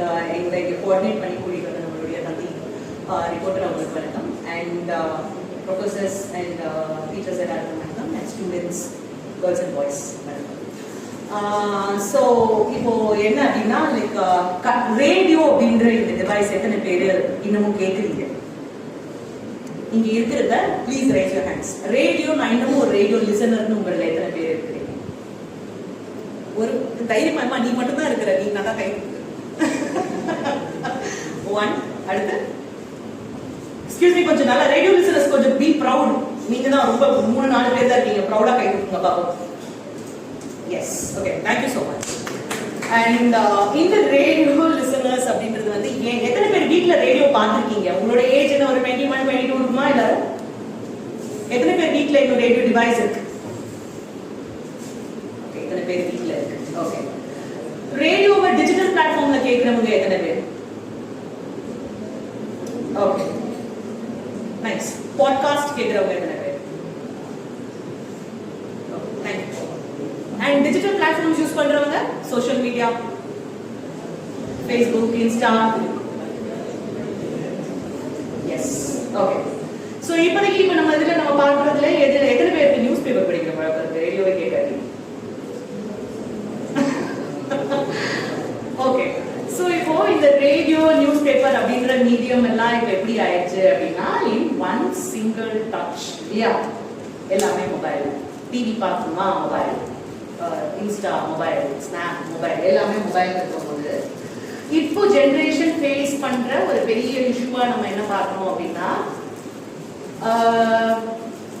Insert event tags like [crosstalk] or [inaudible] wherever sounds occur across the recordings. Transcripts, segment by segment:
இந்த எங்களை இங்கே கோஆர்டினேட் பண்ணி கூட்டிகிட்டு வந்த நம்மளுடைய தந்தி ரிப்போர்ட்டர் அவங்களுக்கு வணக்கம். அண்ட் ப்ரொஃபசர்ஸ் அண்ட் டீச்சர்ஸ் எல்லாருக்கும் வணக்கம். And students girls and boys வணக்கம். ஸோ இப்போ என்ன அப்படின்னா லைக் ரேடியோ அப்படின்ற இந்த டிவைஸ் எத்தனை பேர் இன்னமும் கேட்குறீங்க? இங்க இருக்கிறத please raise your hands radio நான் இன்னமும் ஒரு ரேடியோ லிசனர்னு உங்களில் எத்தனை பேர் இருக்கிறீங்க? ஒரு தைரியமா நீ மட்டும்தான் இருக்கிற நீ நல்லா கை [laughs] ஒன் அடுத்து? எக்ஸ்கியூஸ் மீ கொஞ்சம் நல்லா ரேடியோ லிசனர்ஸ் கொஞ்சம் பி ப்ரௌட் நீங்க தான் ரொம்ப மூணு நாலு பேர் தான் இருக்கீங்க. ப்ரௌடா கை கொடுங்க பாப்போம் yes okay thank you so much and இந்த ரேடியோ லிசனர்ஸ் அப்படின்றது வந்து ஏன் எத்தனை பேர் வீட்ல ரேடியோ பார்த்துருக்கீங்க? உங்களோட ஏஜ் என்ன ஒரு டுவெண்ட்டி ஒன் டுவெண்ட்டி டூ இருக்குமா எல்லாரும்? எத்தனை பேர் வீட்ல இன்னும் ரேடியோ டிவைஸ் இருக்கு ஓகே எத்தனை பேர் வீட்ல இருக்கு ஓகே ரேடியோவை டிஜிட்டல் பிளாட்ஃபார்ம்ல கேட்கறவங்க எத்தனை பேர்? ஓகே நைஸ் பாட்காஸ்ட் கேட்கறவங்க எத்தனை பேர்? Thank you and digital platforms use பண்றவங்க? Social media Facebook Insta yes okay so இப்போதைக்கு இப்போ நம்ம இதில் நம்ம பார்க்குறதுல எதில் எத்தனை பேருக்கு நியூஸ் பேப்பர் படிக்கிற பழக்கம் இருக்கு? ரேடியோவை கேட்காது [laughs] இந்த ரேடியோ நியூஸ் பேப்பர் அப்படின்ற மீடியம் எல்லாம் இப்போ எப்படி ஆயிடுச்சு அப்படின்னா இன் ஒன் சிங்கிள் டச் இல்லையா? எல்லாமே மொபைல் டிவி பார்க்கணுமா? Mobile Insta mobile snap mobile எல்லாமே மொபைல் இருக்கும்போது இப்போ ஜென்ரேஷன் ஃபேஸ் பண்ற ஒரு பெரிய இஷ்யூவா நம்ம என்ன பார்க்கணும் அப்படின்னா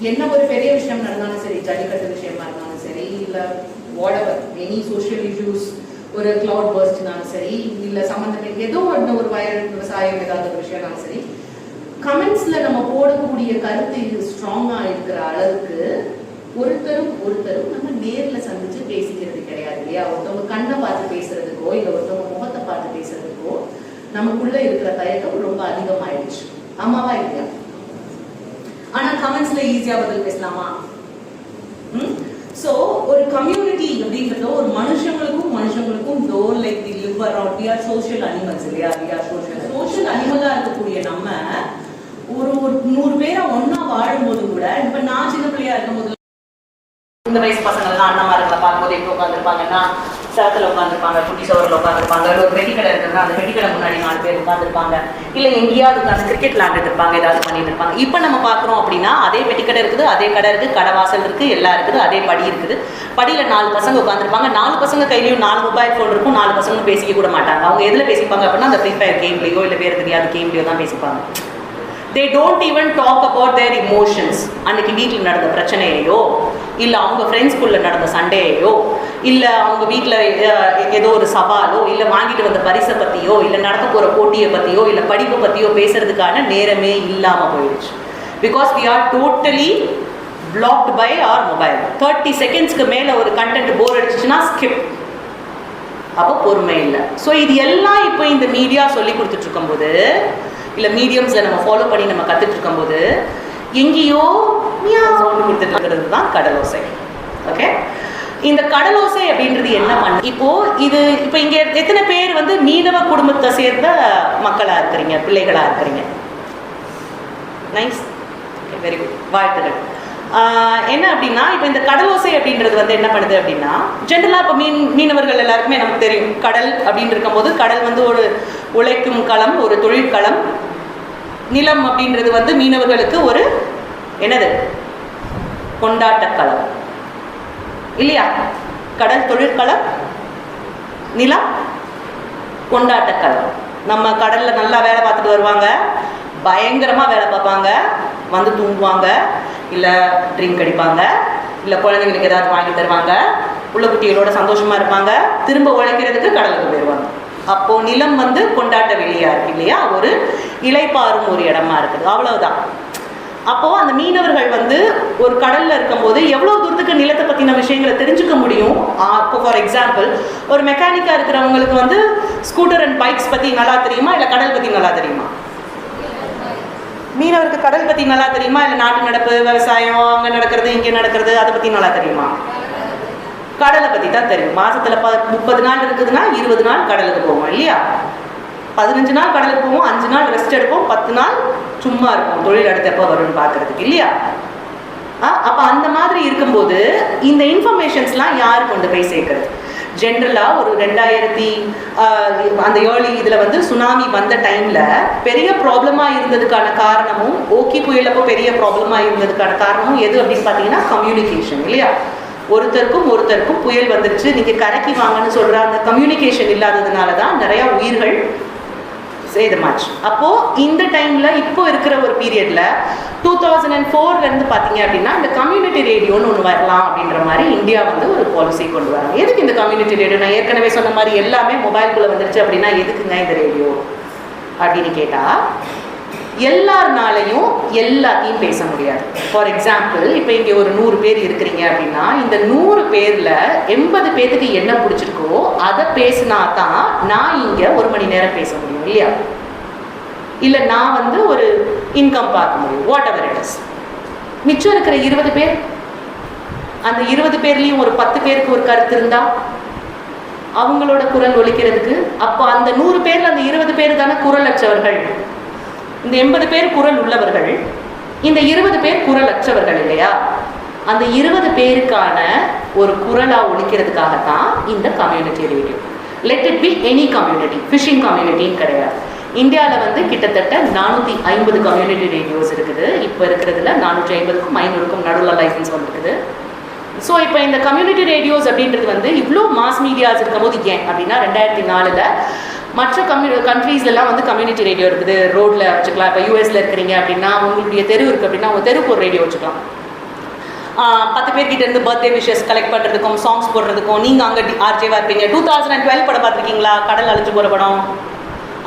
என்ன ஒரு பெரிய விஷயம் நடந்தாலும் சரி ஜல்லிக்கட்டு விஷயமா இருந்தாலும் சரி இல்ல எவர் எனி சோஷியல் இஷ்யூஸ் ஒரு கிளவுட் பர்ஸ்ட்னாலும் சரி இல்ல சம்மந்தப்பட்ட ஏதோ ஒன்று ஒரு வயல் விவசாயம் ஏதாவது ஒரு விஷயம்னாலும் சரி கமெண்ட்ஸ்ல நம்ம போடக்கூடிய கருத்து இது ஸ்ட்ராங்கா இருக்கிற அளவுக்கு ஒருத்தரும் ஒருத்தரும் நம்ம நேர்ல சந்திச்சு பேசிக்கிறது கிடையாது இல்லையா? ஒருத்தவங்க கண்ணை பார்த்து பேசுறதுக்கோ இல்ல ஒருத்தவங்க முகத்தை பார்த்து பேசுறதுக்கோ நமக்குள்ள இருக்கிற தயக்கம் ரொம்ப அதிகமாயிடுச்சு. ஆமாவா இல்லையா? ஆனா கமெண்ட்ஸ்ல ஈஸியா பதில் பேசலாமா? சோ ஒரு கம்யூனிட்டி அப்படின்றது ஒரு மனுஷங்களுக்கும் மனுஷங்களுக்கும் though like the live around we are social animals இல்லையா? வி ஆர் சோஷியல் சோஷியல் அனிமலாக இருக்கக்கூடிய நம்ம ஒரு ஒரு நூறு பேரை ஒன்னா வாழும்போது கூட இப்போ நான் சின்ன பிள்ளையா இருக்கும்போது இந்த வயசு பசங்கள்லாம் மாதிரி பார்க்கும்போது எப்படி உட்காந்துருப்பாங்கன்னா சேத்துல உட்காந்துருப்பாங்க குட்டி சோரில் உட்காந்துருப்பாங்க இல்லை ஒரு கடை இருக்கிறதா அந்த வெடிக்கடை முன்னாடி நாலு பேர் உட்காந்துருப்பாங்க இல்லை எங்கேயாவது உட்காந்து கிரிக்கெட் விளாண்டுட்டு இருப்பாங்க ஏதாவது பண்ணிட்டு இருப்பாங்க. இப்போ நம்ம பார்க்குறோம் அப்படின்னா அதே வெட்டிக்கடை இருக்குது அதே கடை இருக்குது கடை வாசல் இருக்குது எல்லாம் இருக்குது அதே படி இருக்குது. படியில் நாலு பசங்க உட்காந்துருப்பாங்க நாலு பசங்க கையிலையும் நாலு மொபைல் ஃபோன் இருக்கும் நாலு பசங்க பேசிக்க கூட மாட்டாங்க. அவங்க எதில் பேசிப்பாங்க அப்படின்னா அந்த ஃப்ரீ ஃபயர் கேம்லேயோ இல்லை வேறு தெரியாத கேம்லேயோ தான் பேசிப்பாங்க. They don't even talk about their emotions அன்னைக்கு வீட்டில் நடந்த பிரச்சனையையோ இல்லை அவங்க ஃப்ரெண்ட்ஸ்குள்ளே நடந்த சண்டையோ இல்லை அவங்க வீட்டில் ஏதோ ஒரு சவாலோ இல்லை வாங்கிட்டு வந்த பரிசை பற்றியோ இல்லை நடக்க போகிற போட்டியை பற்றியோ இல்லை படிப்பை பற்றியோ பேசுறதுக்கான நேரமே இல்லாமல் போயிடுச்சு. Because we are totally blocked by our mobile thirty செகண்ட்ஸ்க்கு மேலே ஒரு கண்டென்ட் போர் அடிச்சுன்னா ஸ்கிப் அப்போ பொறுமை இல்லை. ஸோ இது எல்லாம் இப்போ இந்த மீடியா சொல்லி கொடுத்துட்ருக்கும் போது இல்லை மீடியம்ஸில் நம்ம ஃபாலோ பண்ணி நம்ம கற்றுட்ருக்கும்போது எங்கேயோ கொடுத்துட்டு இருக்கிறது தான் கடலோசை. ஓகே இந்த கடலோசை அப்படின்றது என்ன பண்ண இப்போ இது இப்போ இங்கே எத்தனை பேர் வந்து மீனவ குடும்பத்தை சேர்ந்த மக்களாக இருக்கிறீங்க பிள்ளைகளாக இருக்கிறீங்க? நைஸ் வெரி குட் வாழ்த்துக்கள். என்ன அப்படின்னா இப்போ இந்த கடலோசை அப்படின்றது வந்து என்ன பண்ணுது அப்படின்னா ஜென்ரலாக இப்போ மீன் மீனவர்கள் எல்லாருக்குமே நமக்கு தெரியும். கடல் அப்படின்னு இருக்கும்போது கடல் வந்து ஒரு உழைக்கும் களம் ஒரு தொழிற்களம். நிலம் அப்படின்றது வந்து மீனவர்களுக்கு ஒரு என்னது? கொண்டாட்டக்களம் இல்லையா? கடல் தொழிற்களம் நிலம் கொண்டாட்டக்களம் நம்ம கடல்ல நல்லா வேலை பார்த்துட்டு வருவாங்க. பயங்கரமா வேலை பார்ப்பாங்க. வந்து தூங்குவாங்க. இல்ல ட்ரிங்க் அடிப்பாங்க. இல்ல குழந்தைங்களுக்கு ஏதாவது வாங்கி தருவாங்க. உள்ள குட்டிகளோட சந்தோஷமா இருப்பாங்க. திரும்ப உழைக்கிறதுக்கு கடலுக்கு போயிடுவாங்க அப்போ நிலம் வந்து கொண்டாட்ட வெளியா இருக்கு இல்லையா? ஒரு இலைப்பாறும் ஒரு இடமா இருக்குது. அவ்வளவுதான். அப்போ அந்த மீனவர்கள் வந்து ஒரு கடல்ல இருக்கும்போது எவ்வளவு தூரத்துக்கு நிலத்தை பத்தின விஷயங்களை தெரிஞ்சுக்க முடியும்? இப்போ ஃபார் எக்ஸாம்பிள் ஒரு மெக்கானிக்கா இருக்கிறவங்களுக்கு வந்து ஸ்கூட்டர் அண்ட் பைக்ஸ் பத்தி நல்லா தெரியுமா? இல்ல கடல் பத்தி நல்லா தெரியுமா? மீனவருக்கு கடல் பத்தி நல்லா தெரியுமா? இல்ல நாட்டு நடப்பு விவசாயம் அங்க நடக்கிறது இங்க நடக்கிறது அதை பத்தி நல்லா தெரியுமா? கடலை பற்றி தான் தெரியும். மாதத்தில் ப முப்பது நாள் இருக்குதுன்னா இருபது நாள் கடலுக்கு போவோம் இல்லையா? பதினஞ்சு நாள் கடலுக்கு போவோம் அஞ்சு நாள் ரெஸ்ட் எடுப்போம் பத்து நாள் சும்மா இருப்போம் தொழில் அடுத்த எப்போ வரும்னு பார்க்குறதுக்கு இல்லையா? அப்போ அந்த மாதிரி இருக்கும்போது இந்த இன்ஃபர்மேஷன்ஸ்லாம் யார் கொண்டு போய் சேர்க்கறது? ஜென்ரலாக ஒரு ரெண்டாயிரத்தி அந்த ஏர்லி இதில் வந்து சுனாமி வந்த டைமில் பெரிய ப்ராப்ளமாக இருந்ததுக்கான காரணமும் ஓகி புயலப்போ பெரிய ப்ராப்ளமாக இருந்ததுக்கான காரணமும் எது அப்படின்னு பார்த்தீங்கன்னா கம்யூனிகேஷன் இல்லையா? ஒருத்தருக்கும் ஒருத்தருக்கும் புயல் வந்துருச்சு. நீங்கள் கரைக்கு வாங்கன்னு சொல்கிற அந்த கம்யூனிகேஷன் இல்லாததுனால தான் நிறையா உயிர்கள் சேதமாச்சு. அப்போ இந்த டைம்ல இப்போ இருக்கிற ஒரு பீரியட்ல டூ தௌசண்ட் அண்ட் ஃபோர்ல இருந்து பாத்தீங்க அப்படின்னா இந்த கம்யூனிட்டி ரேடியோன்னு ஒன்று வரலாம் அப்படின்ற மாதிரி இந்தியா வந்து ஒரு பாலிசி கொண்டு வராங்க. எதுக்கு இந்த கம்யூனிட்டி ரேடியோ நான் ஏற்கனவே சொன்ன மாதிரி எல்லாமே மொபைல்குள்ள வந்துருச்சு அப்படின்னா எதுக்குங்க இந்த ரேடியோ அப்படின்னு கேட்டா எல்லாருனாலையும் எல்லாத்தையும் பேச முடியாது. ஃபார் எக்ஸாம்பிள் இப்போ இங்கே ஒரு நூறு பேர் இருக்கிறீங்க அப்படின்னா இந்த நூறு பேரில் எண்பது பேர்த்துக்கு என்ன பிடிச்சிருக்கோ அதை பேசினா தான் நான் இங்கே ஒரு மணி நேரம் பேச முடியும் இல்லையா? இல்லை நான் வந்து ஒரு இன்கம் பார்க்க முடியும் வாட் எவர் இட் இஸ் மிச்சம் இருக்கிற இருபது பேர்? அந்த இருபது பேர்லேயும் ஒரு பத்து பேருக்கு ஒரு கருத்து இருந்தால் அவங்களோட குரல் ஒழிக்கிறதுக்கு அப்போ அந்த நூறு பேரில் அந்த இருபது பேர் தானே குரல் அச்சவர்கள் இந்த எண்பது பேர் குரல் உள்ளவர்கள் இந்த இருபது பேர் குரல் அற்றவர்கள் இல்லையா? அந்த இருபது பேருக்கான ஒரு குரலா ஒழிக்கிறதுக்காகத்தான் இந்த community radio let it be any community fishing கம்யூனிட்டின்னு கிடையாது. இந்தியாவில் வந்து கிட்டத்தட்ட நானூற்றி ஐம்பது கம்யூனிட்டி ரேடியோஸ் இருக்குது. இப்போ இருக்கிறதுல நானூற்றி ஐம்பதுக்கும் ஐநூறுக்கும் நடுவில் லைசன்ஸ் வந்துருக்குது. ஸோ இப்போ இந்த கம்யூனிட்டி ரேடியோஸ் அப்படின்றது வந்து இவ்வளோ மாஸ் மீடியாஸ் இருக்கும்போது ஏன் அப்படின்னா ரெண்டாயிரத்தி நாலில் மற்ற கம்யூ கண்ட்ரீஸ்லாம் வந்து கம்யூனிட்டி ரேடியோ இருக்குது. ரோட்டில் வச்சுக்கலாம். இப்போ யூஎஸ்ல இருக்கிறீங்க அப்படின்னா உங்களுடைய தெரு இருக்குது அப்படின்னா உங்கள் தெருவுக்கு ஒரு ரேடியோ வச்சுக்கலாம் பத்து பேர்கிட்ட இருந்து பர்த்டே விஷஸ் கலெக்ட் பண்ணுறதுக்கும் சாங்ஸ் போடுறதுக்கும் நீங்கள் அங்கே ஆர்ஜேவா இருப்பீங்க. டூ தௌசண்ட் அண்ட் டுவெல் படம் பார்த்துருக்கீங்களா? கடல் அழிஞ்சு போகிற படம்.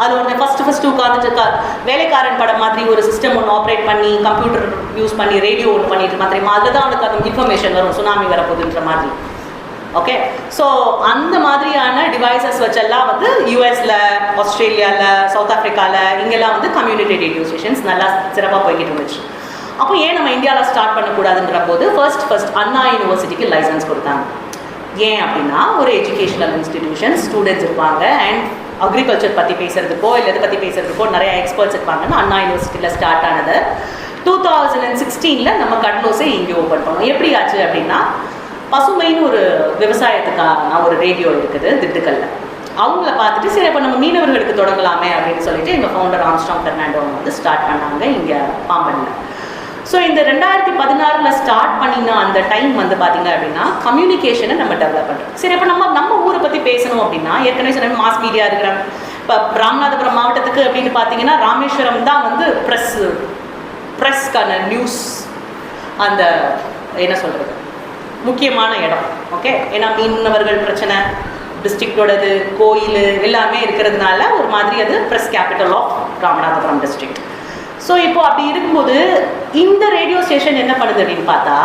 அது ஒன்று ஃபஸ்ட்டு ஃபஸ்ட்டு உட்காந்துட்டு க வேலைக்காரன் படம் மாதிரி ஒரு சிஸ்டம் ஒன்று ஆப்ரேட் பண்ணி கம்ப்யூட்டர் யூஸ் பண்ணி ரேடியோ ஒன்று பண்ணிட்டு மாதிரி. அதில் தான் அவனுக்கு அந்த இன்ஃபர்மேஷன் வரும் சுனாமி வரப்போகுதுன்ற மாதிரி. ஓகே ஸோ அந்த மாதிரியான டிவைசஸ் வச்செல்லாம் வந்து யூஎஸில் ஆஸ்திரேலியாவில் சவுத் ஆஃப்ரிக்காவில் இங்கெல்லாம் வந்து கம்யூனிட்டி ரேடியோ ஸ்டேஷன்ஸ் நல்லா சிறப்பாக போய்கிட்டு இருந்துச்சு. அப்போ ஏன் நம்ம இந்தியாவில் ஸ்டார்ட் பண்ணக்கூடாதுன்ற போது ஃபர்ஸ்ட் ஃபர்ஸ்ட் அண்ணா யூனிவர்சிட்டிக்கு லைசன்ஸ் கொடுத்தாங்க. ஏன் அப்படின்னா ஒரு எஜுகேஷனல் இன்ஸ்டிடியூஷன் ஸ்டூடெண்ட்ஸ் இருப்பாங்க அண்ட் அக்ரிகல்ச்சர் பற்றி பேசுறதுக்கோ இல்லை இதை பற்றி பேசுகிறதுக்கோ நிறைய எக்ஸ்பர்ட்ஸ் இருப்பாங்கன்னு அண்ணா யூனிவர்சிட்டியில் ஸ்டார்ட் ஆனது. டூ தௌசண்ட் அண்ட் சிக்ஸ்டீனில் நம்ம கடலோஸை இங்கே ஓப்பன் பண்ணோம். எப்படி ஆச்சு அப்படின்னா பசுமைன்னு ஒரு விவசாயத்துக்கான ஒரு ரேடியோ இருக்குது திண்டுக்கல்ல. அவங்கள பார்த்துட்டு சரி இப்போ நம்ம மீனவர்களுக்கு தொடங்கலாமே அப்படின்னு சொல்லிட்டு எங்கள் ஃபவுண்டர் ஆம்ஸ்டாங் பெர்னாண்டோ வந்து ஸ்டார்ட் பண்ணாங்க இங்கே பாம்பனில். ஸோ இந்த ரெண்டாயிரத்தி பதினாறில் ஸ்டார்ட் பண்ணின அந்த டைம் வந்து பார்த்தீங்க அப்படின்னா கம்யூனிகேஷனை நம்ம டெவலப் பண்ணுறோம் சரி இப்போ நம்ம நம்ம ஊரை பற்றி பேசணும் அப்படின்னா ஏற்கனவே சொன்ன மாஸ் மீடியா இருக்கிறாங்க இப்போ ராமநாதபுரம் மாவட்டத்துக்கு அப்படின்னு பார்த்தீங்கன்னா ராமேஸ்வரம் தான் வந்து ப்ரெஸ் ப்ரெஸ்க்கான நியூஸ் அந்த என்ன சொல்கிறது முக்கியமான இடம். ஓகே ஏன்னா மீனவர்கள் பிரச்சனை டிஸ்ட்ரிக்டோடது கோயில் எல்லாமே இருக்கிறதுனால ஒரு மாதிரி அது press capital of Ramanathapuram district so இப்போ அப்படி இருக்கும்போது இந்த ரேடியோ ஸ்டேஷன் என்ன பண்ணுது அப்படின்னு பார்த்தா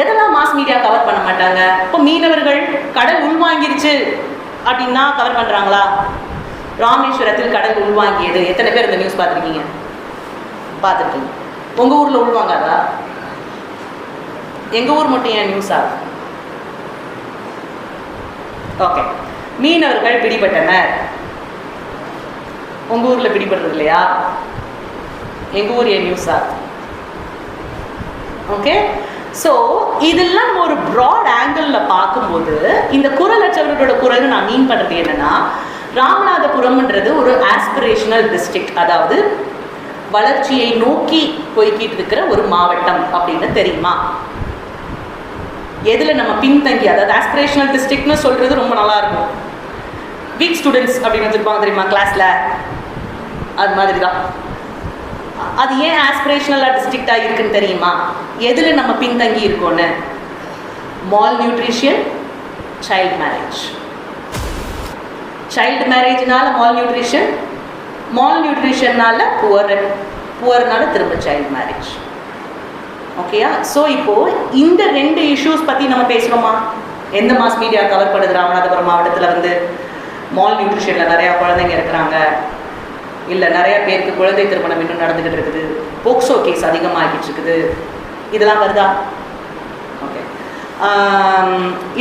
எதெல்லாம் மாஸ் மீடியா கவர் பண்ண மாட்டாங்க? இப்போ மீனவர்கள் கடல் உள்வாங்கிருச்சு அப்படின்னா கவர் பண்ணுறாங்களா ராமேஸ்வரத்தில் கடல் உள்வாங்கியது எத்தனை பேர் இந்த நியூஸ் பார்த்துருக்கீங்க? பார்த்துருக்கீங்க. உங்கள் ஊரில் உள்வாங்காதா எங்கள் ஊர் மட்டும் ஏன் நியூஸ் ஆகும் ஓகே மீனவர்கள் பிடிபட்டனர். உங்கள் ஊரில் பிடிபடுறது இல்லையா? எங்கள் ஊர் ஏன் நியூஸ் ஆகும் ஓகே ஸோ இதெல்லாம் நம்ம ஒரு ப்ராட் ஆங்கிளில் பார்க்கும்போது இந்த குரல் அச்சவர்களோட குரல் நான் மீன் பண்ணுறது என்னென்னா ராமநாதபுரம்ன்றது ஒரு ஆஸ்பிரேஷனல் டிஸ்ட்ரிக்ட் அதாவது வளர்ச்சியை நோக்கி போய்கிட்டு இருக்கிற ஒரு மாவட்டம் அப்படின்னு தெரியுமா? எதில் நம்ம பின்தங்கி அதாவது ஆஸ்பிரேஷனல் டிஸ்ட்ரிக்ட்னு சொல்கிறது ரொம்ப நல்லா இருக்கும் வீக் ஸ்டூடெண்ட்ஸ் அப்படின்னு வச்சுருப்பாங்க தெரியுமா கிளாஸில் அது மாதிரி தான் அது ஏன் ஆஸ்பிரேஷனலாக டிஸ்ட்ரிக்டாக இருக்குன்னு தெரியுமா? எதில் நம்ம பின்தங்கி இருக்கோன்னு? Malnutrition child marriage child மேரேஜ்னால மால் நியூட்ரிஷன் மால் நியூட்ரிஷன்னால புவர் புவர்னால திரும்ப சைல்டு மேரேஜ் ஓகேயா ஸோ இப்போது இந்த ரெண்டு இஷ்யூஸ் பற்றி நம்ம பேசுகிறோமா எந்த மாஸ் மீடியா கவர் பண்ணுது? ராமநாதபுரம் மாவட்டத்தில் வந்து மால் நியூட்ரிஷனில் நிறையா குழந்தைங்க இருக்கிறாங்க. இல்லை நிறையா பேருக்கு குழந்தை திருமணம் இன்னும் நடந்துக்கிட்டு இருக்குது. போக்சோ கேஸ் அதிகமாகிட்டு இருக்குது. இதெல்லாம் வருதா? ஓகே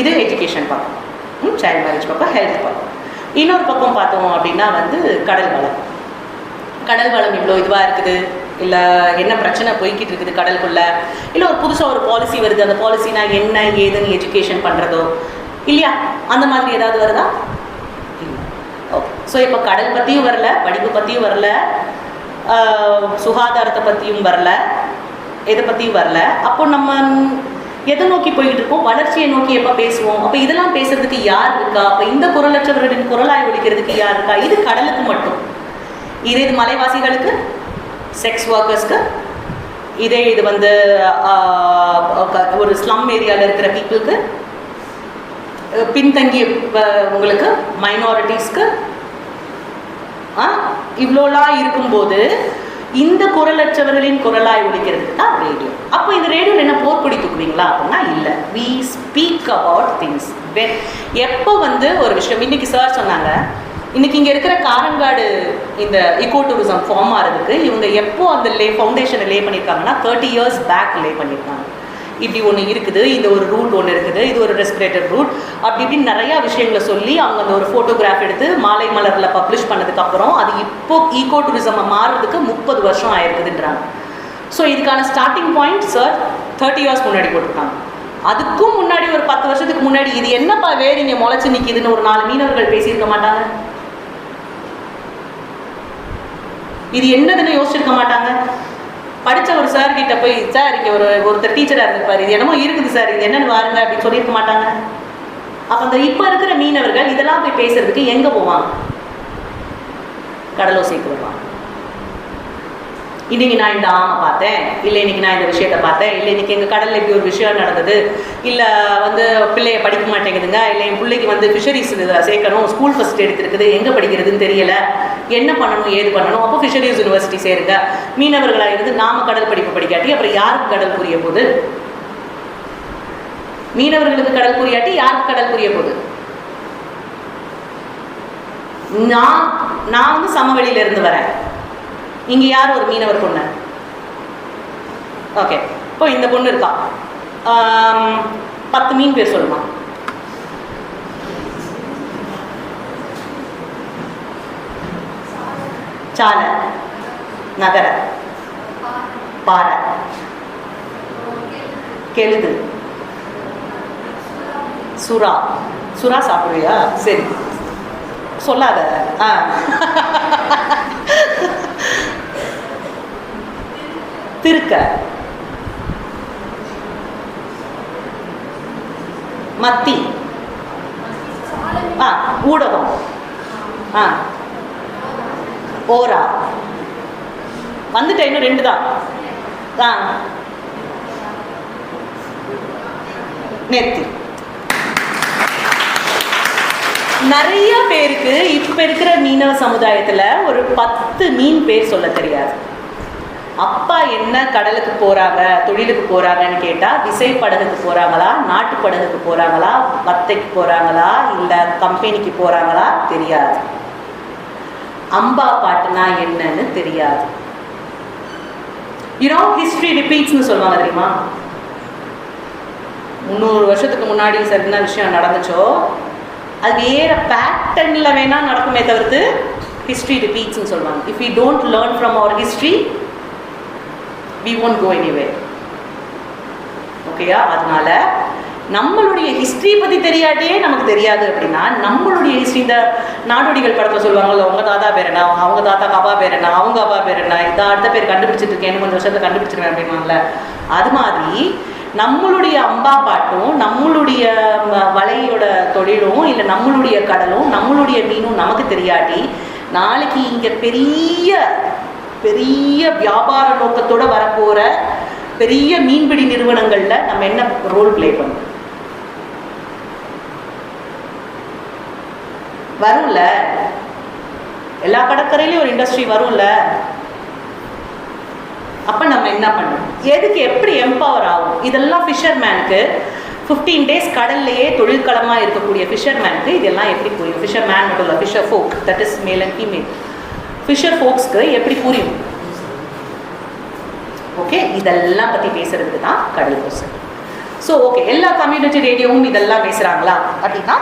இது எஜுகேஷன் பார்ப்போம் சைல்டு மேரேஜ் பார்ப்போம் ஹெல்த் பார்ப்போம் இன்னொரு பக்கம் பார்த்தோம் அப்படின்னா வந்து கடல் வளம். கடல் வளம் இவ்வளோ இதுவாக இருக்குது. இல்லை என்ன பிரச்சனை போய்கிட்டு இருக்குது கடலுக்குள்ள? இல்லை ஒரு புதுசாக ஒரு பாலிசி வருது. அந்த பாலிசினா என்ன ஏதுன்னு எஜுகேஷன் பண்ணுறதோ இல்லையா? அந்த மாதிரி ஏதாவது வருதா? ஓகே ஸோ இப்போ கடல் பற்றியும் வரல படிப்பு பற்றியும் வரல சுகாதாரத்தை பற்றியும் வரல எதை பற்றியும் வரல. அப்போ நம்ம எதை நோக்கி போய்கிட்டு இருக்கோம்? வளர்ச்சியை நோக்கி எப்போ பேசுவோம்? அப்போ இதெல்லாம் பேசுறதுக்கு யார் இருக்கா? அப்போ இந்த குரலற்றவர்களின் குரலாய் ஒழிக்கிறதுக்கு யார் இருக்கா? இது கடலுக்கு மட்டும். இது இது மலைவாசிகளுக்கு? செக்ஸ் ஒர்க்கர்ஸ்க்கு இதே இது வந்து ஒரு ஸ்லம் ஏரியாவில் இருக்கிற பீப்புளுக்கு பின்தங்கிய உங்களுக்கு மைனாரிட்டிஸ்க்கு இவ்வளோலாம் இருக்கும்போது இந்த குரலற்றவர்களின் குரலாய் ஒழிக்கிறது தான் ரேடியோ அப்போ இந்த ரேடியோவில் என்ன போர்க்கொடி தூக்குவீங்களா அப்படின்னா இல்லை. வி ஸ்பீக் அபவுட் திங்ஸ் எப்போ வந்து ஒரு விஷயம் இன்னைக்கு சார் சொன்னாங்க இன்னைக்கு இங்கே இருக்கிற காரங்காடு இந்த இக்கோ டூரிசம் ஃபார்ம் ஆகிறதுக்கு இவங்க எப்போ அந்த லே ஃபவுண்டேஷனை லே பண்ணியிருக்காங்கன்னா தேர்ட்டி இயர்ஸ் பேக் லே பண்ணியிருக்காங்க. இப்படி ஒன்று இருக்குது இந்த ஒரு ரூட் ஒன்று இருக்குது இது ஒரு ரெஸ்பிரேட்டர் ரூட் அப்படி இப்படின்னு நிறையா விஷயங்களை சொல்லி அவங்க அந்த ஒரு ஃபோட்டோகிராஃப் எடுத்து மாலை மலரில் பப்ளிஷ் பண்ணதுக்கப்புறம் அது இப்போ ஈகோ டூரிசம் மாறுறதுக்கு முப்பது வருஷம் ஆயிருக்குதுன்றாங்க. ஸோ இதுக்கான starting point sir thirty years முன்னாடி போட்டிருக்காங்க. அதுக்கும் முன்னாடி ஒரு பத்து வருஷத்துக்கு முன்னாடி இது என்னப்பா வேறு இங்கே முளைச்சி நிற்கிதுன்னு ஒரு நாலு மீனவர்கள் பேசியிருக்க மாட்டாங்க. இது என்னதுன்னு யோசிச்சிருக்க மாட்டாங்க. படித்த ஒரு சார் கிட்ட போய் சார் இங்கே ஒரு ஒருத்தர் டீச்சராக இருந்திருப்பார். இது என்னமோ இருக்குது சார் இது என்னன்னு வாருங்க அப்படின்னு சொல்லியிருக்க மாட்டாங்க. அப்போ அந்த இப்போ இருக்கிற மீனவர்கள் இதெல்லாம் போய் பேசுறதுக்கு எங்கே போவாங்க? கடலோசைக்கு வருவாங்க. இன்னைக்கு நான் இந்த ஆமை பார்த்தேன். இல்லை இன்னைக்கு நான் இந்த விஷயத்த பார்த்தேன். இல்லை இன்னைக்கு எங்கள் கடலில் இப்படி ஒரு விஷயம் நடந்தது. இல்லை வந்து பிள்ளைய படிக்க மாட்டேங்குதுங்க. இல்லை என் பிள்ளைக்கு வந்து ஃபிஷரிஸ் சேர்க்கணும். ஸ்கூல் ஃபஸ்ட் எடுத்திருக்குது. எங்கே படிக்கிறதுன்னு தெரியலை. என்ன பண்ணணும் ஏது பண்ணணும்? அப்போ ஃபிஷரிஸ் யூனிவர்சிட்டி சேருங்க. மீனவர்களாக இருந்து நாம கடல் படிப்பு படிக்காட்டி அப்புறம் யாருக்கு கடல் புரிய போது மீனவர்களுக்கு கடல் புரியாட்டி யாருக்கு கடல் புரிய போகுது? நான் நான் வந்து சமவெளியில இருந்து வரேன். இங்க யார் ஒரு மீனவர் பொண்ணு? ஓகே இப்போ இந்த பொண்ணு இருக்கா? பத்து மீன் பேர் சொல்லுமா? சால நகர. பாறை. கெழுது சுறா. சுறா சாப்பிடுவியா? சரி. சொல்லாத. ஆ. திருக்க. மத்தி. ஆ ஊடகம். ஆ. ஓரா வந்துட்டேன் இன்னும் ரெண்டு தான். ஆ. நெத்தி. நிறைய பேருக்கு இப்போ இருக்கிற மீனவ சமுதாயத்தில் ஒரு பத்து மீன் பேர் சொல்ல தெரியாது. அப்பா என்ன கடலுக்கு போகிறாங்க தொழிலுக்கு போகிறாங்கன்னு கேட்டால் விசை படகுக்கு போகிறாங்களா நாட்டு படகுக்கு போகிறாங்களா வத்தைக்கு போகிறாங்களா இல்லை கம்பெனிக்கு போகிறாங்களா தெரியாது. அம்பா பாட்டுனா என்னன்னு தெரியாது. யூனோ ஹிஸ்ட்ரி ரிப்பீட்ஸ்னு சொல்லுவாங்க தெரியுமா? முந்நூறு வருஷத்துக்கு முன்னாடி சார் என்ன விஷயம் நடந்துச்சோ அது வேற பேட்டர்னில் வேணால் நடக்குமே தவிர்த்து ஹிஸ்ட்ரி ரிப்பீட்ஸ்னு சொல்லுவாங்க. If you don't learn from our history we won't go anyway ஓகேயா அதனால நம்மளுடைய ஹிஸ்ட்ரி பற்றி தெரியாட்டே நமக்கு தெரியாது அப்படின்னா நம்மளுடைய ஹிஸ்ட்ரி இந்த நாடோடிகள் படத்தில் சொல்லுவாங்கல்ல உங்க தாத்தா பேர் என்ன அவங்க தாத்தா அப்பா பேர் என்ன அவங்க அப்பா பேர் என்ன இதை அடுத்த பேர் கண்டுபிடிச்சிட்டு இருக்கேன் கொஞ்சம் வருஷத்துல கண்டுபிடிச்சிருவேன் அப்படின்னாங்கல்ல அது மாதிரி நம்மளுடைய அம்பா பாட்டும் நம்மளுடைய வலையோட தொழிலும் இல்லை நம்மளுடைய கடலும் நம்மளுடைய மீனும் நமக்கு தெரியாட்டி நாளைக்கு இங்கே பெரிய பெரிய வியாபார நோக்கத்தோட வரப்போற பெரிய மீன்பிடி நிறுவனங்களில் நம்ம என்ன ரோல் ப்ளே பண்ணுவோம் வரும்ல? எல்லா கடற்கரையிலையும் ஒரு இண்டஸ்ட்ரி வரும்ல? அப்ப நம்ம என்ன பண்ணணும்? எதுக்கு எப்படி எம்பவர் ஆகும்? இதெல்லாம் ஃபிஷர்மேனுக்கு ஃபிஃப்டீன் டேஸ் கடல்லையே தொழிற்களமாக இருக்கக்கூடிய ஃபிஷர்மேனுக்கு இதெல்லாம் எப்படி புரியும்? ஃபிஷர் மேன் மட்டும் இல்லை fisherfolk that is male and female fisher ஃபோக்ஸ்க்கு எப்படி புரியும்? ஓகே இதெல்லாம் பற்றி பேசுறதுக்கு தான் கடல் கோசம் ஸோ ஓகே எல்லா கம்யூனிட்டி ரேடியோவும் இதெல்லாம் பேசுகிறாங்களா அப்படின்னா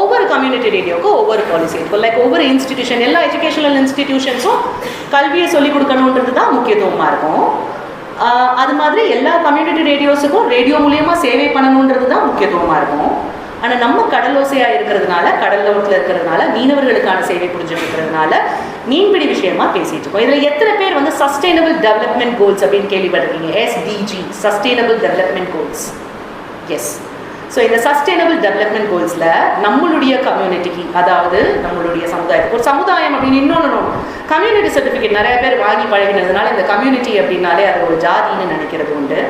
ஒவ்வொரு கம்யூனிட்டி ரேடியோக்கும் ஒவ்வொரு பாலிசி இருக்கும் லைக் ஒவ்வொரு இன்ஸ்டிடியூஷன் எல்லா எஜுகேஷனல் இன்ஸ்டிடியூஷன்ஸும் கல்வியை சொல்லிக் கொடுக்கணுன்றது தான் முக்கியத்துவமாக இருக்கும் அது மாதிரி எல்லா கம்யூனிட்டி ரேடியோஸுக்கும் ரேடியோ மூலியமாக சேவை பண்ணணுன்றது தான் முக்கியத்துவமாக இருக்கும். ஆனால் நம்ம கடலோசையாக இருக்கிறதுனால கடலோரத்தில் இருக்கிறதுனால மீனவர்களுக்கான சேவை புரிஞ்சுட்டு இருக்கிறதுனால மீன்பிடி விஷயமா பேசிட்டு இருக்கோம். இதில் எத்தனை பேர் வந்து சஸ்டைனபிள் டெவலப்மெண்ட் கோல்ஸ் அப்படின்னு கேள்விப்பட்டிருக்கீங்க? SDG sustainable development goals yes so இந்த சஸ்டைனபிள் டெவலப்மெண்ட் கோல்ஸில் நம்மளுடைய கம்யூனிட்டிக்கு அதாவது நம்மளுடைய சமுதாயத்துக்கு ஒரு சமுதாயம் அப்படின்னு இன்னொன்று கம்யூனிட்டி சர்டிஃபிகேட் நிறைய பேர் வாங்கி பழகினதுனால இந்த கம்யூனிட்டி அப்படின்னாலே அது ஒரு ஜாதின்னு நினைக்கிறது உண்டு.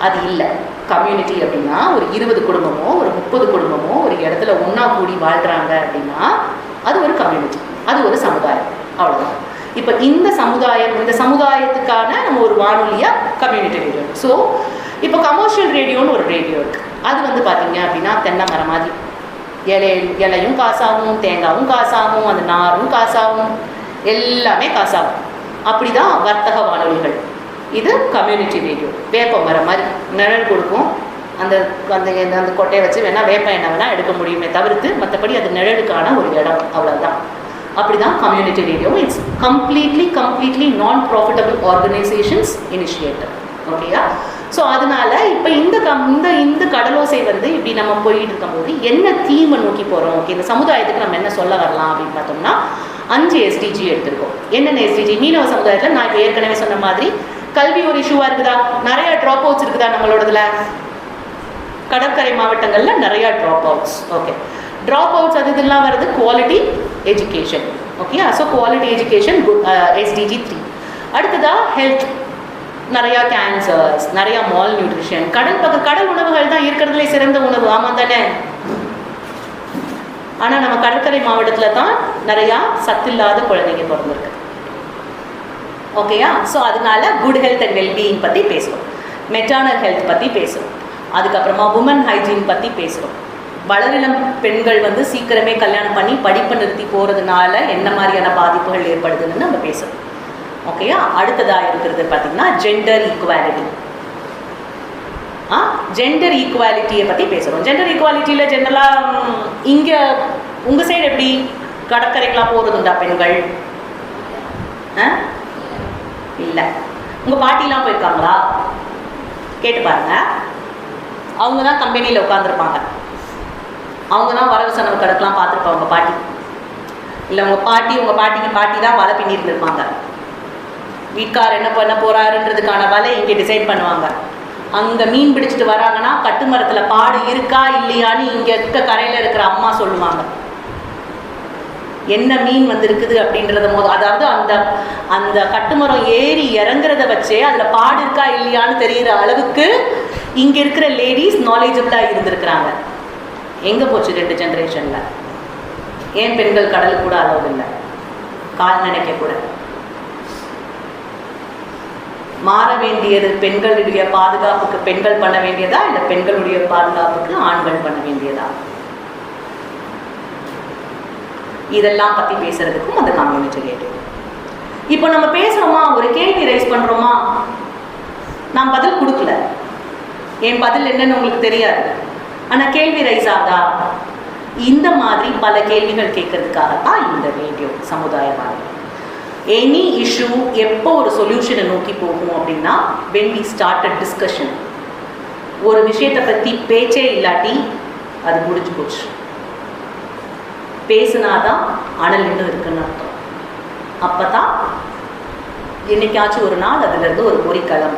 அது இல்லை. கம்யூனிட்டி அப்படின்னா ஒரு இருபது குடும்பமோ ஒரு முப்பது குடும்பமோ ஒரு இடத்துல ஒன்றா கூடி வாழ்கிறாங்க அப்படின்னா அது ஒரு கம்யூனிட்டி அது ஒரு சமுதாயம். அவ்வளோதான் இப்போ இந்த சமுதாயம் இந்த சமுதாயத்துக்கான நம்ம ஒரு வானொலியாக கம்யூனிட்டி ரேடியோ ஸோ இப்போ கமர்ஷியல் ரேடியோன்னு ஒரு ரேடியோ இருக்குது அது வந்து பார்த்தீங்க அப்படின்னா தென்னை மரம் மாதிரி. இலை இலையும் காசாகும் தேங்காவும் காசாகும் அந்த நாரும் காசாகும் எல்லாமே காசாகும். அப்படிதான் வர்த்தக வானொலிகள். இது கம்யூனிட்டி ரேடியோ வேப்ப மரம் மாதிரி நிழல் கொடுக்கும். அந்த அந்த அந்த கொட்டையை வச்சு வேணால் வேப்ப எண்ணெய் வேணால் எடுக்க முடியுமே தவிர்த்து மற்றபடி அது நிழலுக்கான ஒரு இடம் அவ்வளோதான் அப்படிதான் community radio it's completely completely non profitable organisations initiator ஓகேயா ஸோ அதனால் இப்போ இந்த கம் இந்த இந்த கடலோசை வந்து இப்படி நம்ம போயிட்டு இருக்கும்போது என்ன தீமை நோக்கி போகிறோம் ஓகே இந்த சமுதாயத்துக்கு நம்ம என்ன சொல்ல வரலாம் அப்படின்னு பார்த்தோம்னா அஞ்சு எஸ்டிஜி எடுத்திருக்கோம். என்னென்ன எஸ்டிஜி மீனவ சமுதாயத்தில் நான் இப்போ ஏற்கனவே சொன்ன மாதிரி கல்வி ஒரு இஷ்யூவாக இருக்குதா? நிறைய ட்ராப் அவுட்ஸ் இருக்குதா நம்மளோடதுல? கடற்கரை மாவட்டங்களில் நிறையா drop outs okay drop outs அது இதெல்லாம் வருது quality education okay so quality education SDG three அடுத்ததா ஹெல்த் நிறையா கேன்சர்ஸ் நிறையா மால் நியூட்ரிஷன் கடல் பக்கம் கடல் உணவுகள் தான் இருக்கிறதுலே சிறந்த உணவு. ஆமாம் தானே? ஆனால் நம்ம கடற்கரை மாவட்டத்தில் தான் நிறையா சத்தில்லாத குழந்தைங்க பிறந்திருக்கு. ஓகேயா ஸோ அதனால குட் ஹெல்த் அண்ட் வெல்பீயிங் பற்றி பேசுகிறோம் மெட்டானல் ஹெல்த் பற்றி பேசுகிறோம் அதுக்கப்புறமா உமன் ஹைஜீன் பற்றி பேசுகிறோம் வளரிளம் பெண்கள் வந்து சீக்கிரமே கல்யாணம் பண்ணி படிப்பை நிறுத்தி போகிறதுனால என்ன மாதிரியான பாதிப்புகள் ஏற்படுதுன்னு நம்ம பேசுகிறோம் ஓகேயா அடுத்ததாக இருக்கிறது பார்த்தீங்கன்னா ஜெண்டர் ஈக்குவாலிட்டி ஆ ஜெண்டர் ஈக்குவாலிட்டியை பற்றி பேசுகிறோம் ஜெண்டர் ஈக்குவாலிட்டியில் ஜென்ரலாக இங்கே உங்கள் சைடு எப்படி? கடற்கரைக்கெலாம் போகிறதுண்டா பெண்கள்? ஆ? இல்லை. உங்கள் பாட்டிலாம் போயிருக்காங்களா? கேட்டு பாருங்க. அவங்க தான் கம்பெனியில் உட்காந்துருப்பாங்க அவங்க தான் வரவு செலவு கணக்கெலாம் பார்த்துருப்பாங்க உங்கள் பாட்டி. இல்லை உங்கள் பாட்டி உங்கள் பாட்டிக்கு பாட்டி தான் வலை பின்னிருந்துருப்பாங்க இருப்பாங்க என்ன பண்ண போகிறாருன்றதுக்கான வலை இங்கே டிசைட் பண்ணுவாங்க. அங்கே மீன் பிடிச்சிட்டு வராங்கன்னா கட்டுமரத்தில் பாடு இருக்கா இல்லையான்னு இங்கே இருக்க கரையில் இருக்கிற அம்மா சொல்லுவாங்க. என்ன மீன் வந்திருக்குது அப்படின்றத போது அதாவது அந்த அந்த கட்டுமரம் ஏறி இறங்குறத வச்சே அதில் பாடு இருக்கா இல்லையான்னு தெரிகிற அளவுக்கு இங்கே இருக்கிற லேடிஸ் நாலேஜபிளாக இருந்திருக்கிறாங்க. எங்கே போச்சு ரெண்டு ஜென்ரேஷனில் ஏன் பெண்கள் கடலுக்கு கூட அளவு இல்லை? கால் நினைக்க கூட மாற வேண்டியது பெண்களுடைய பாதுகாப்புக்கு பெண்கள் பண்ண வேண்டியதா? இல்லை பெண்களுடைய பாதுகாப்புக்கு ஆண்கள் பண்ண வேண்டியதா? இதெல்லாம் பற்றி பேசுறதுக்கும் அந்த கம்யூனிட்டி ரேடியோ இப்போ நம்ம பேசுகிறோமா ஒரு கேள்வி ரைஸ் பண்ணுறோமா நான் பதில் கொடுக்கல. என் பதில் என்னன்னு உங்களுக்கு தெரியாது. ஆனால் கேள்வி ரைஸ் ஆகுதா? இந்த மாதிரி பல கேள்விகள் கேட்கறதுக்காக தான் இந்த ரேடியோ சமுதாய வாழ்க்கை எனி இஷ்யூ எப்போ ஒரு சொல்யூஷனை நோக்கி போகும் அப்படின்னா when we start a discussion ஒரு விஷயத்தை பற்றி பேச்சே இல்லாட்டி அது முடிஞ்சு போச்சு. பேசுனாதான் அனல் இன்னும் இருக்குன்னு அர்த்தம். அப்போ தான் என்னைக்காச்சும் ஒரு நாள் அதுலேருந்து ஒரு பொறிக்களம்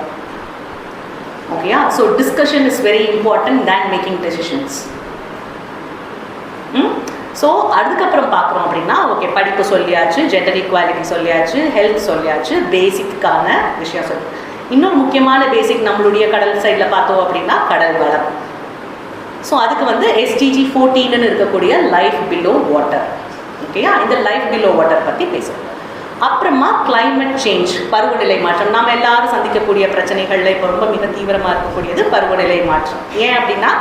ஓகேயா so discussion is very important then making decisions so அதுக்கப்புறம் பார்க்குறோம் அப்படின்னா ஓகே படிப்பு சொல்லியாச்சு ஜெண்டர் ஈக்குவாலிட்டி சொல்லியாச்சு ஹெல்த் சொல்லியாச்சு பேசிக்கான விஷயம் சொல்லி. இன்னொரு முக்கியமான பேசிக் நம்மளுடைய கடல் சைடில் பார்த்தோம் அப்படின்னா கடல் வளம். ஸோ அதுக்கு வந்து எஸ்டிஜி ஃபோர்டீன்னு இருக்கக்கூடிய லைஃப் பிலோ வாட்டர் ஓகேயா இந்த லைஃப் பிலோ வாட்டர் பற்றி பேசுவோம். அப்புறமா கிளைமேட் சேஞ்ச் பருவநிலை மாற்றம். நாம் எல்லாரும் சந்திக்கக்கூடிய பிரச்சனைகளில் இப்போ ரொம்ப மிக தீவிரமாக இருக்கக்கூடியது பருவநிலை மாற்றம். ஏன் அப்படின்னா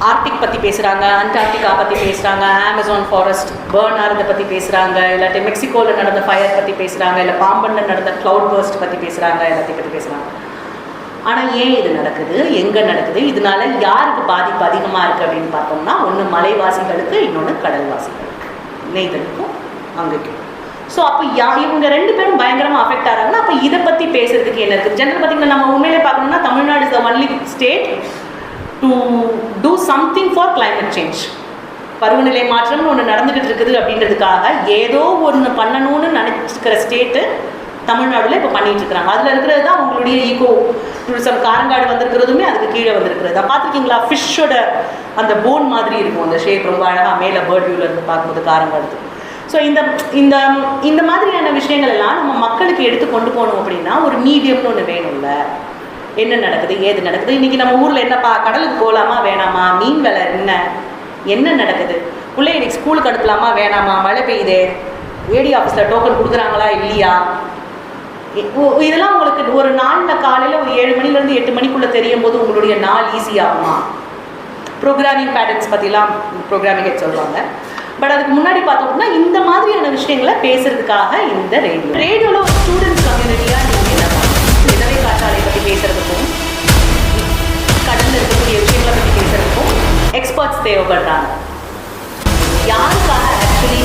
ஆர்டிக் பற்றி பேசுகிறாங்க அண்டார்டிகா பற்றி பேசுகிறாங்க அமேசான் ஃபாரஸ்ட் பேர்ன் ஆகிறத பற்றி பேசுகிறாங்க இல்லாட்டி மெக்சிகோவில் நடந்த ஃபயர் பற்றி பேசுகிறாங்க இல்லை பாம்பனில் நடந்த க்ளவுட் பர்ஸ்ட் பற்றி பேசுகிறாங்க எல்லாத்தையும் பற்றி பேசுகிறாங்க ஆனால் ஏன் இது நடக்குது? எங்கே நடக்குது? இதனால யாருக்கு பாதிப்பு அதிகமாக இருக்குது அப்படின்னு பார்த்தோம்னா ஒன்று மலைவாசிகளுக்கு இன்னொன்று கடல்வாசிகளுக்கு. நெய்தலுக்கும் அங்கேக்கும் ஸோ அப்போ யா இவங்க ரெண்டு பேரும் பயங்கரமாக அஃபெக்ட் ஆகிறாங்கன்னா அப்போ இதை பற்றி பேசுறதுக்கு என்ன இருக்குது ஜெனரல் பார்த்தீங்கன்னா நம்ம உண்மையிலே பார்க்கணும்னா Tamil Nadu is the only state to do something for climate change பருவநிலை மாற்றம்னு ஒன்று நடந்துக்கிட்டு இருக்குது அப்படின்றதுக்காக ஏதோ ஒன்று பண்ணணும்னு நினச்சிக்கிற ஸ்டேட்டு தமிழ்நாடுல இப்போ பண்ணிட்டு இருக்கிறாங்க. அதில் இருக்கிறது தான் உங்களுடைய ஈகோ டூரிசம் காரங்காடு வந்திருக்கிறதுமே அதுக்கு கீழே வந்திருக்கிறது. பார்த்துருக்கீங்களா? ஃபிஷ்ஷோட அந்த போன் மாதிரி இருக்கும். அந்த ஷேப் ரொம்ப அழகாக மேலே பேர்ட் வியூவில் இருந்து பார்க்கும்போது காரங்காடு ஸோ இந்த இந்த இந்த மாதிரியான விஷயங்கள் எல்லாம் நம்ம மக்களுக்கு எடுத்து கொண்டு போகணும் அப்படின்னா ஒரு மீடியம்னு ஒன்று வேணும்ல. என்ன நடக்குது ஏது நடக்குது? இன்னைக்கு நம்ம ஊரில் என்னப்பா கடலுக்கு போகலாமா வேணாமா? மீன் விலை என்ன? என்ன நடக்குது? பிள்ளை இன்னைக்கு ஸ்கூலுக்கு அனுப்பலாமா வேணாமா? மழை பெய்யுதே. ஏடி ஆஃபீஸில் டோக்கன் கொடுக்குறாங்களா இல்லையா? ஓ- இதெல்லாம் உங்களுக்கு ஒரு நாளில் காலையில் ஒரு ஏழு மணிலேருந்து எட்டு மணிக்குள்ளே தெரியும் போது உங்களுடைய நாள் ஈஸி ஆகுமா? ப்ரோக்ராமிங் பேட்டர்ன்ஸ் பற்றிலாம் ப்ரோக்ராமிங் ஹெட் சொல்லுவாங்க. பட் அதுக்கு முன்னாடி பார்த்தோம்னா இந்த மாதிரியான விஷயங்களை பேசுறதுக்காக இந்த ரேடியோ ரேடியோவில் ஒரு ஸ்டூடெண்ட்ஸ் கம்யூனிட்டியாக பேசுறதுக்கும் கடலில் இருக்கக்கூடிய விஷயங்களை பற்றி பேசுறதுக்கும் எக்ஸ்பர்ட்ஸ் தேவைப்படுறாங்க. யாருக்காக ஆக்சுவலி